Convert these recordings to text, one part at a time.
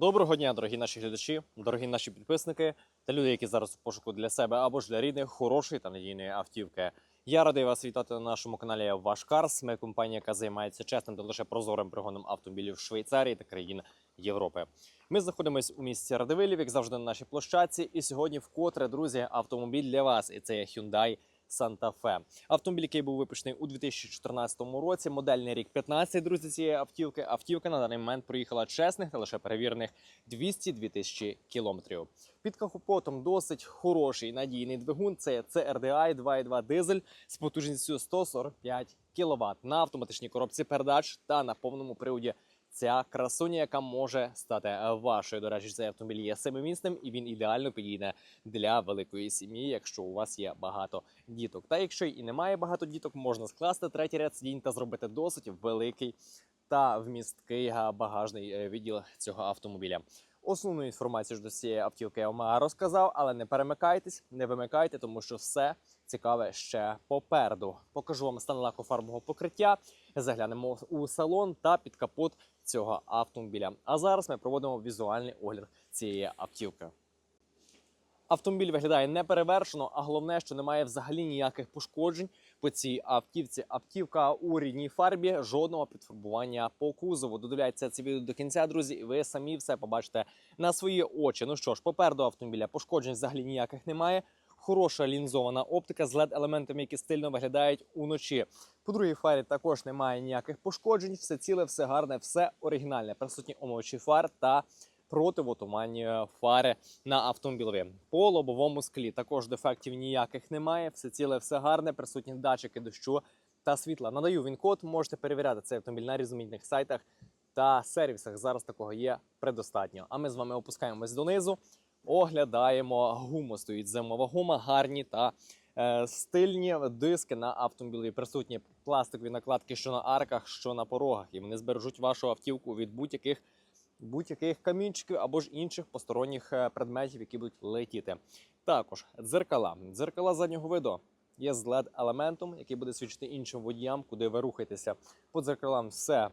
Доброго дня, дорогі наші глядачі, дорогі наші підписники та люди, які зараз в пошуку для себе або ж для рідних хорошої та надійної автівки. Я радий вас вітати на нашому каналі Ваш Карс. Ми компанія, яка займається чесним та лише прозорим пригоном автомобілів Швейцарії та країн Європи. Ми знаходимося у місті Радивилів, як завжди на нашій площадці. І сьогодні, вкотре, друзі, автомобіль для вас. І це є Hyundai Fe. Автомобіль, який був випущений у 2014 році, модельний рік 15, друзі, цієї автівки. Автівка на даний момент проїхала чесних та лише перевірених 202 тисячі кілометрів. Під капотом досить хороший надійний двигун. Це CRDI 2.2 дизель з потужністю 145 кВт на автоматичній коробці передач та на повному приводі. Ця красуня, яка може стати е, вашою. До речі, цей автомобіль є семимісним і він ідеально підійде для великої сім'ї, якщо у вас є багато діток. Та якщо і немає багато діток, можна скласти третій ряд сидінь та зробити досить великий та вмісткий е, багажний е, відділ цього автомобіля. Основну інформацію ж до цієї автівки я вам розказав, але не перемикайтесь, не вимикайте, тому що все цікаве ще попереду. Покажу вам стан лакофарбового покриття, заглянемо у салон та під капот цього автомобіля. А зараз ми проводимо візуальний огляд цієї автівки. Автомобіль виглядає неперевершено, а головне, що немає взагалі ніяких пошкоджень по цій автівці. Автівка у рідній фарбі, жодного підфарбування по кузову. Додивляйте це відео до кінця, друзі, і ви самі все побачите на свої очі. Ну що ж, попереду автомобіля пошкоджень взагалі ніяких немає. Хороша лінзована оптика з led елементами які стильно виглядають уночі. По другій фарі також немає ніяких пошкоджень. Все ціле, все гарне, все оригінальне. Присутні омовчі фар та противотуманні фари на автомобілі. По лобовому склі також дефектів ніяких немає. Все ціле, все гарне. Присутні датчики дощу та світла. Надаю він код. Можете перевіряти цей автомобіль на різноманітних сайтах та сервісах. Зараз такого є предостатньо. А ми з вами опускаємось донизу. Оглядаємо гуму. Стоїть зимова гума, гарні та е, стильні диски на автомобілі. Присутні пластикові накладки, що на арках, що на порогах, і вони збережуть вашу автівку від будь-яких будь-яких камінчиків або ж інших посторонніх е, предметів, які будуть летіти. Також дзеркала. Дзеркала заднього виду є з led елементом, який буде свідчити іншим водіям, куди ви рухаєтеся. По дзеркалам все,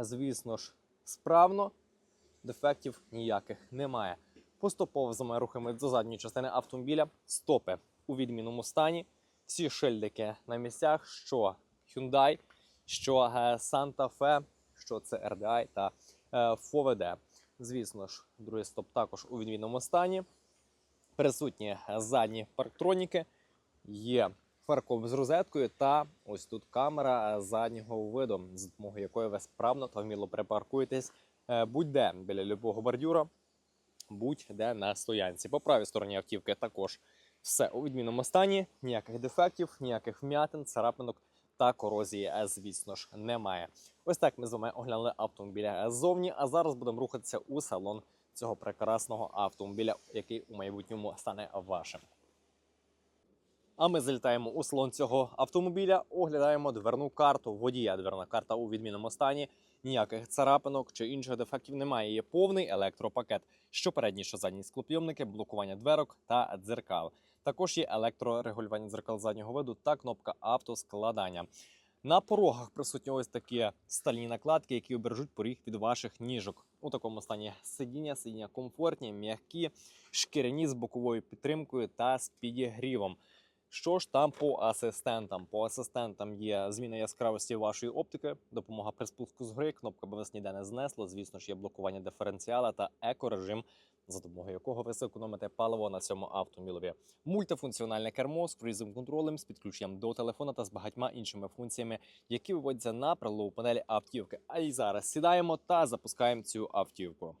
звісно ж, справно. Дефектів ніяких немає. Поступово за рухами до задньої частини автомобіля. Стопи у відмінному стані. Всі шильдики на місцях, що Hyundai, що е, Santa Fe, що це RDI та ФОВД. Звісно ж, другий стоп також у відмінному стані. Присутні задні парктроніки, є фаркоп з розеткою та ось тут камера е, заднього виду, з допомогою якої ви справно та вміло припаркуєтесь е, будь-де біля любого бордюра, будь-де на стоянці. По правій стороні автівки також все у відмінному стані, ніяких дефектів, ніяких вм'ятин, царапинок та корозії, е, звісно ж, немає. Ось так ми з вами оглянули автомобіля ззовні, а зараз будемо рухатися у салон цього прекрасного автомобіля, який у майбутньому стане вашим. А ми залітаємо у салон цього автомобіля, оглядаємо дверну карту водія. Дверна карта у відмінному стані. Ніяких царапинок чи інших дефектів немає. Є повний електропакет, що передні, що задні склопйомники, блокування дверок та дзеркал. Також є електрорегулювання дзеркал заднього виду та кнопка автоскладання. На порогах присутні ось такі стальні накладки, які обережуть поріг від ваших ніжок. У такому стані сидіння, сидіння комфортні, м'які, шкіряні з боковою підтримкою та з підігрівом. Що ж там по асистентам? По асистентам є зміна яскравості вашої оптики, допомога при спуску з гри, кнопка би вас ніде не знесло. Звісно ж, є блокування диференціала та екорежим, за допомогою якого ви зекономите паливо на цьому автомобілі. Мультифункціональне кермо з круїзовим контролем, з підключенням до телефона та з багатьма іншими функціями, які виводяться на прилову панелі автівки. А і зараз сідаємо та запускаємо цю автівку.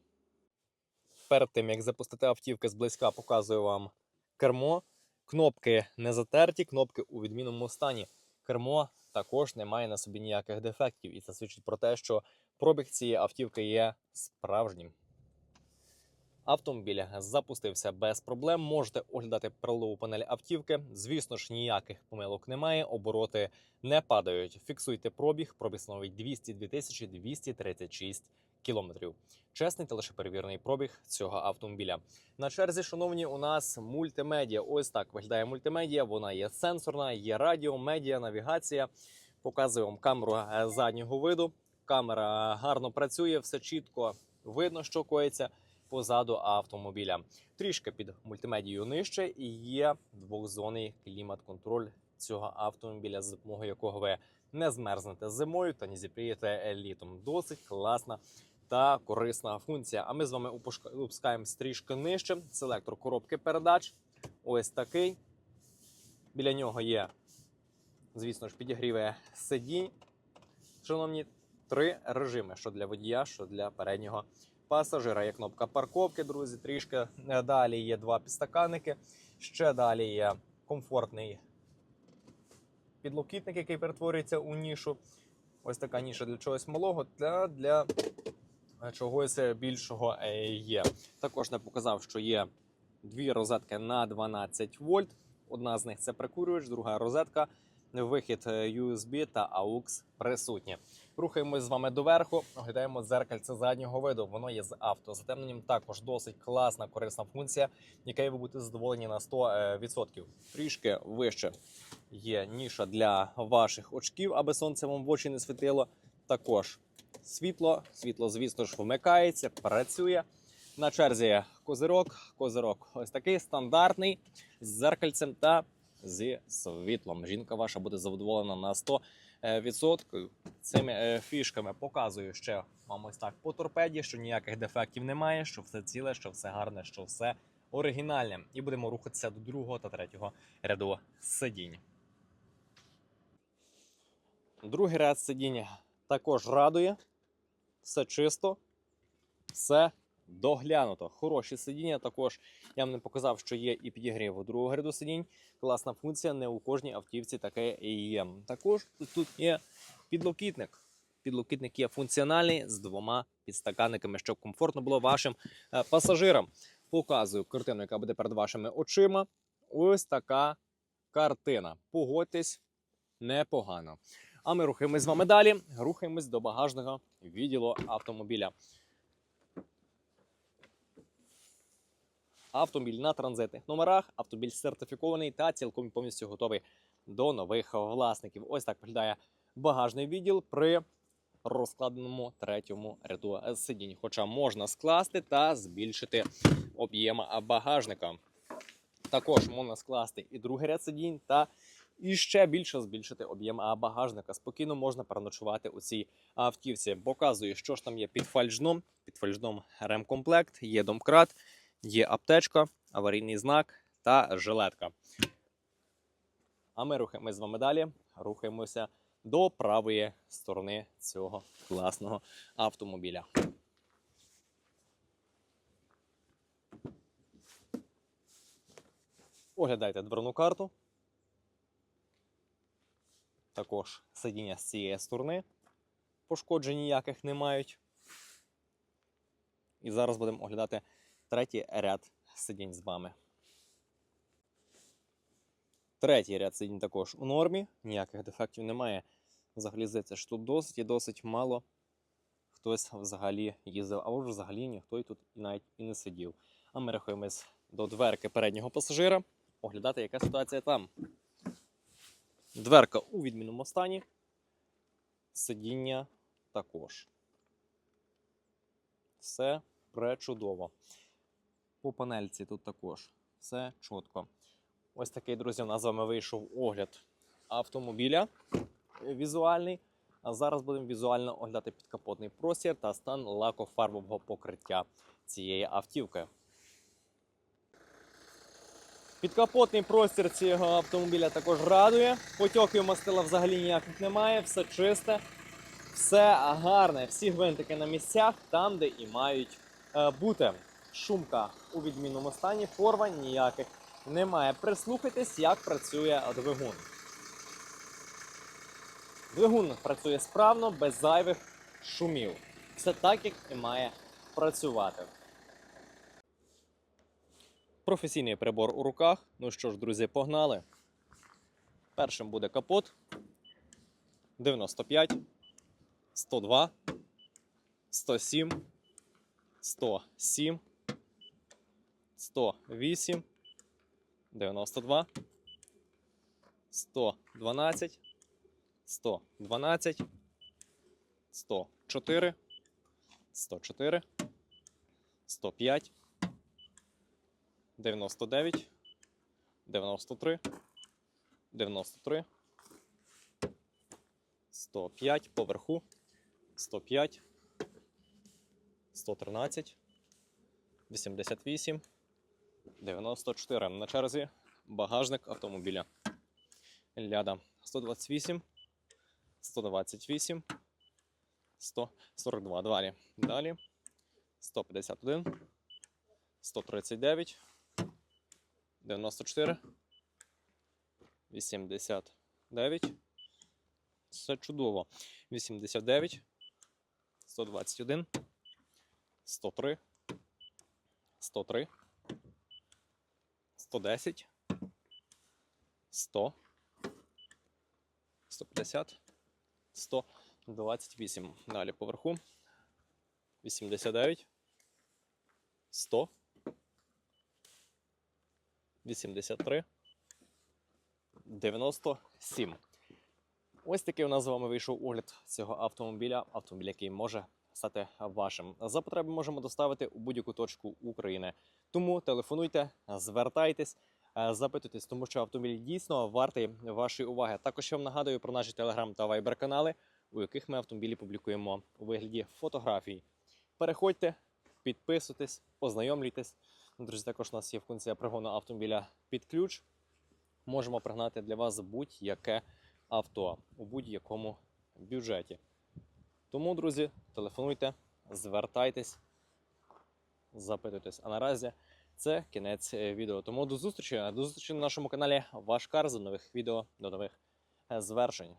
Перед тим як запустити автівки зблизька, показую вам кермо. Кнопки не затерті, кнопки у відмінному стані. Кермо також не має на собі ніяких дефектів, і це свідчить про те, що пробіг цієї автівки є справжнім. Автомобіль запустився без проблем. Можете оглядати прилову панель автівки. Звісно ж, ніяких помилок немає. Обороти не падають. Фіксуйте пробіг. Пробіг становить 202 тисячі 236 кілометрів. Чесний та лише перевірений пробіг цього автомобіля. На черзі, шановні, у нас мультимедіа. Ось так виглядає мультимедіа. Вона є сенсорна, є радіо, медіа, навігація. Показую вам камеру е, заднього виду. Камера гарно працює, все чітко, видно, що коїться позаду автомобіля. Трішки під мультимедією нижче і є двохзонний клімат-контроль цього автомобіля, за допомогою якого ви не змерзнете зимою та не зіпрієте літом. Досить класна та корисна функція. А ми з вами опускаємось трішки нижче. Селектор коробки передач. Ось такий. Біля нього є, звісно ж, підігріве сидінь. Шановні, три режими: що для водія, що для переднього пасажира. Є кнопка парковки, друзі. Трішки далі є два підстаканники. Ще далі є комфортний підлокітник, який перетворюється у нішу. Ось така ніша для чогось малого та для е, чогось більшого е, є. Також не показав, що є дві розетки на 12 вольт. Одна з них це прикурювач, друга розетка, вихід е, USB та AUX присутні. Рухаємось з вами доверху, оглядаємо дзеркальце заднього виду. Воно є з автозатемненням. Також досить класна, корисна функція, якою ви будете задоволені на 100%. Трішки вище є ніша для ваших очків, аби сонце вам в очі не світило. Також світло. Світло, звісно ж, вмикається, працює. На черзі козирок. Козирок ось такий стандартний з зеркальцем та зі світлом. Жінка ваша буде задоволена на 100%. Цими е, фішками показую ще вам ось так по торпеді, що ніяких дефектів немає, що все ціле, що все гарне, що все оригінальне. І будемо рухатися до другого та третього ряду сидінь. Другий ряд сидінь також радує. Все чисто, все доглянуто. Хороші сидіння. Також я вам не показав, що є і підігрів у другого ряду сидінь. Класна функція, не у кожній автівці таке є. Також тут є підлокітник. Підлокітник є функціональний з двома підстаканниками, щоб комфортно було вашим е, пасажирам. Показую картину, яка буде перед вашими очима. Ось така картина. Погодьтесь, непогано. А ми рухаємось з вами далі. Рухаємось до багажного відділу автомобіля. Автомобіль на транзитних номерах, автомобіль сертифікований та цілком повністю готовий до нових власників. Ось так виглядає багажний відділ при розкладеному третьому ряду сидінь. Хоча можна скласти та збільшити об'єм багажника. Також можна скласти і другий ряд сидінь та і ще більше збільшити об'єм багажника. Спокійно можна переночувати у цій автівці. Показую, що ж там є під фальшном. Під фальшном ремкомплект, є домкрат, є аптечка, аварійний знак та жилетка. А ми рухаємось з вами далі. Рухаємося до правої сторони цього класного автомобіля. Оглядайте дверну карту. Також сидіння з цієї сторони. Пошкоджень ніяких не мають. І зараз будемо оглядати третій ряд сидінь з вами. Третій ряд сидінь також у нормі, ніяких дефектів немає. Взагалі здається, що тут досить і досить мало хтось взагалі їздив, або ж взагалі ніхто і тут навіть і не сидів. А ми рахуємось до дверки переднього пасажира, оглядати, яка ситуація там. Дверка у відмінному стані, сидіння також. Все пречудово. По панельці тут також все чітко. Ось такий, друзі, у нас з вами вийшов огляд автомобіля візуальний. А зараз будемо візуально оглядати підкапотний простір та стан лакофарбового покриття цієї автівки. Підкапотний простір цього автомобіля також радує. Потьоків мастила взагалі ніяких немає, все чисте, все гарне, всі гвинтики на місцях, там, де і мають е, бути. Шумка у відмінному стані, порвань ніяких немає. Прислухайтесь, як працює двигун. Двигун працює справно, без зайвих шумів. Все так, як і має працювати. Професійний прибор у руках. Ну що ж, друзі, погнали. Першим буде капот 95, 102, 107, 107, 108, 92, 112, 112, 104, 104, 105, 99, 93, 93, 105 поверху, 105, 113, 88, 94. На черзі багажник автомобіля. Ляда 128, 128, 142. Далі. Далі. 151, 139, 94, 89. Все чудово. 89, 121, 103, 103, 110, 100, 150, 128. Далі поверху. 89, 100, 83, 97. Ось такий у нас з вами вийшов огляд цього автомобіля. Автомобіль, який може стати вашим. За потреби можемо доставити у будь-яку точку України. Тому телефонуйте, звертайтесь, е, запитуйтесь, тому що автомобіль дійсно вартий вашої уваги. Також я вам нагадую про наші телеграм та вайбер канали, у яких ми автомобілі публікуємо у вигляді фотографій. Переходьте, підписуйтесь, ознайомлюйтесь. Ну, Друзі, також у нас є функція пригону автомобіля під ключ. Можемо пригнати для вас будь-яке авто у будь-якому бюджеті. Тому, друзі, телефонуйте, звертайтесь, запитуйтесь. А наразі це кінець е, відео. Тому до зустрічі. До зустрічі на нашому каналі Ваш Кар. за нових відео, до нових е, звершень.